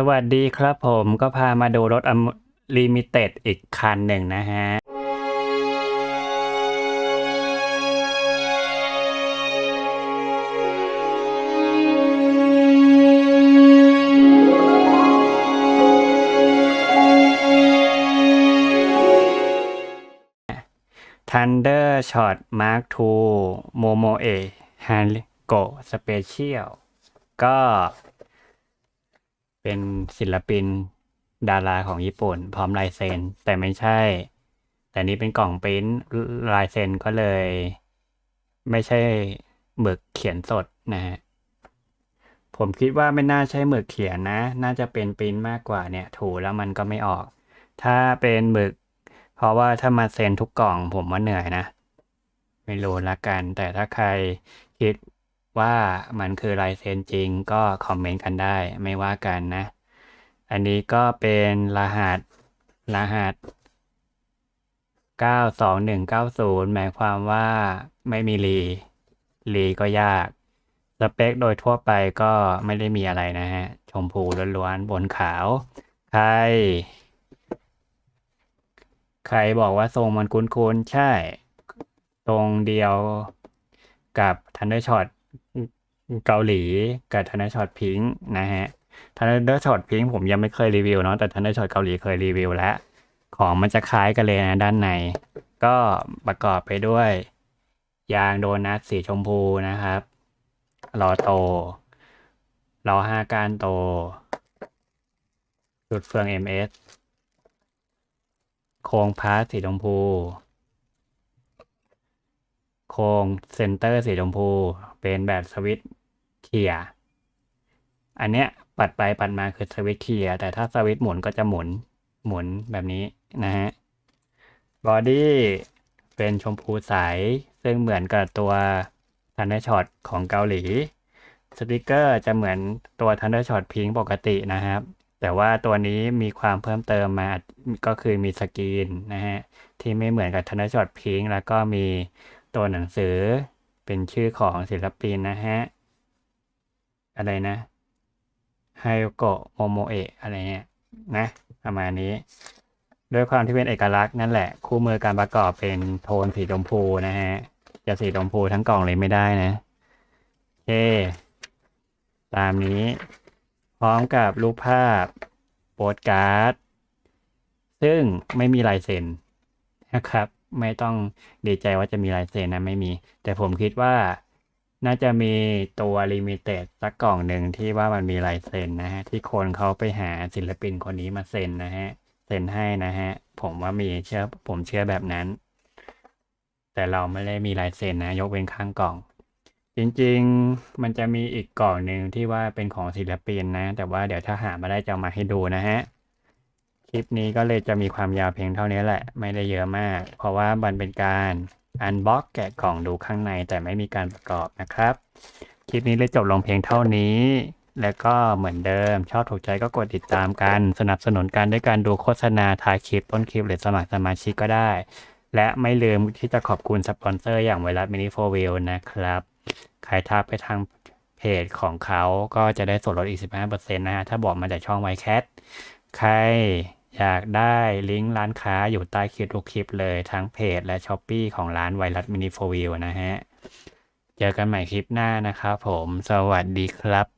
สวัสดีครับผมก็พามาดูรถอลิมิเต็ดอีกคันหนึ่งนะฮะ Thunder Shot Mark II Momoe h a n g o Special ก็ เป็นศิลปินดาราของญี่ปุ่น พร้อมลายเซ็นแต่ไม่ใช่ แต่นี้เป็นกล่องปริ้นลายเซ็นก็เลย ไม่ใช่หมึกเขียนสดนะฮะผมคิดว่าไม่น่าใช่หมึกเขียนนะ น่าจะเป็นปริ้นมากกว่าเนี่ย ถูแล้วมันก็ไม่ออก ถ้าเป็นหมึก เพราะว่าถ้ามาเซ็นทุกกล่องผมว่าเหนื่อยนะ ไม่รู้ละกัน แต่ถ้าใครคิด ว่ามันคือลายเซ็นจริงก็คอมเมนต์กันได้ไม่ว่ากันนะ อันนี้ก็เป็นรหัสรหัส 92190 หมายความว่าไม่มีรีรีก็ยาก สเปคโดยทั่วไปก็ไม่ได้มีอะไรนะฮะ ชมพูล้วนๆบนขาว ใคร ใครบอกว่าทรงมันคุ้นๆ ใช่ ตรงเดียวกับ Thundershot เกาหลีกับ Thundershot Pink นะฮะ Thundershot Pink ผมยังไม่เคยรีวิวเนาะแต่ Thundershot เกาหลีเคยรีวิวแล้ว ของมันจะคล้ายกันเลยนะด้านใน ก็ประกอบไปด้วย ยางโดนัทสีชมพูนะครับล้อโตล้อห้ากานโตจุดเฟือง MS โครงพาสสีชมพู โครงเซนเตอร์สีชมพู เป็นแบบสวิต เคลียร์อันเนี้ยปัดไปปัดมาคือสวิตช์เคลียร์แต่ถ้าสวิตช์หมุนก็จะหมุนหมุนแบบนี้นะฮะบอดี้เป็นชมพูใส ซึ่งเหมือนกับตัว Thundershot ของเกาหลีสติกเกอร์จะเหมือนตัว Thundershot Pink ปกตินะครับ แต่ว่าตัวนี้มีความเพิ่มเติมมาก็คือมีสกรีนนะฮะที่ไม่เหมือนกับ Thundershot Pink แล้วก็มีตัวหนังสือเป็นชื่อของศิลปินนะฮะ อะไรนะไฮโกะโมโมเอะอะไรเงี้ยนะประมาณนี้ ด้วยความที่เป็นเอกลักษณ์นั่นแหละ คู่มือการประกอบเป็นโทนสีชมพูนะฮะจะสีชมพูทั้งกล่องเลยไม่ได้นะโอเค ตามนี้ พร้อมกับรูปภาพโปสการ์ด ซึ่งไม่มีลายเซ็นนะครับ ไม่ต้องดีใจว่าจะมีลายเซ็นนะไม่มี แต่ผมคิดว่า น่าจะมีตัวลิมิเต็ดสักกล่องหนึ่งที่ว่ามันมีลายเซ็นนะฮะ ที่คนเขาไปหาศิลปินคนนี้มาเซ็นนะฮะ เซ็นให้นะฮะ ผมว่ามีเชื่อผมเชื่อแบบนั้น แต่เราไม่ได้มีลายเซ็นนะ ยกเว้นข้างกล่อง จริงๆมันจะมีอีกกล่องหนึ่งที่ว่าเป็นของศิลปินนะ แต่ว่าเดี๋ยวถ้าหามาได้จะมาให้ดูนะฮะคลิปนี้ก็เลยจะมีความยาวเพียงเท่านี้แหละ ไม่ได้เยอะมาก เพราะว่ามันเป็นการ อันบ็อกแกะกล่องดูข้างในแต่ไม่มีการประกอบนะครับ คลิปนี้เลยจบลงเพียงเท่านี้ แล้วก็เหมือนเดิม ชอบถูกใจก็กดติดตามกัน สนับสนุนกันด้วยการดูโฆษณาท้ายคลิปต้นคลิปหรือสมัครสมาชิกก็ได้ และไม่ลืมที่จะขอบคุณสปอนเซอร์อย่างไวรัสมินิโฟวิลนะครับ ใครทักไปทางเพจของเขาก็จะได้ส่วนลดอีก 15%นะฮะ ถ้าบอกมาจากช่องไวแคทใคร อยากได้ลิงก์ร้านค้าอยู่ใต้คลิปทุกคลิปเลยทั้งเพจและช้อปปีของร้านไวรัสมินิโฟวิลนะฮะ เจอกันใหม่คลิปหน้านะครับผม สวัสดีครับ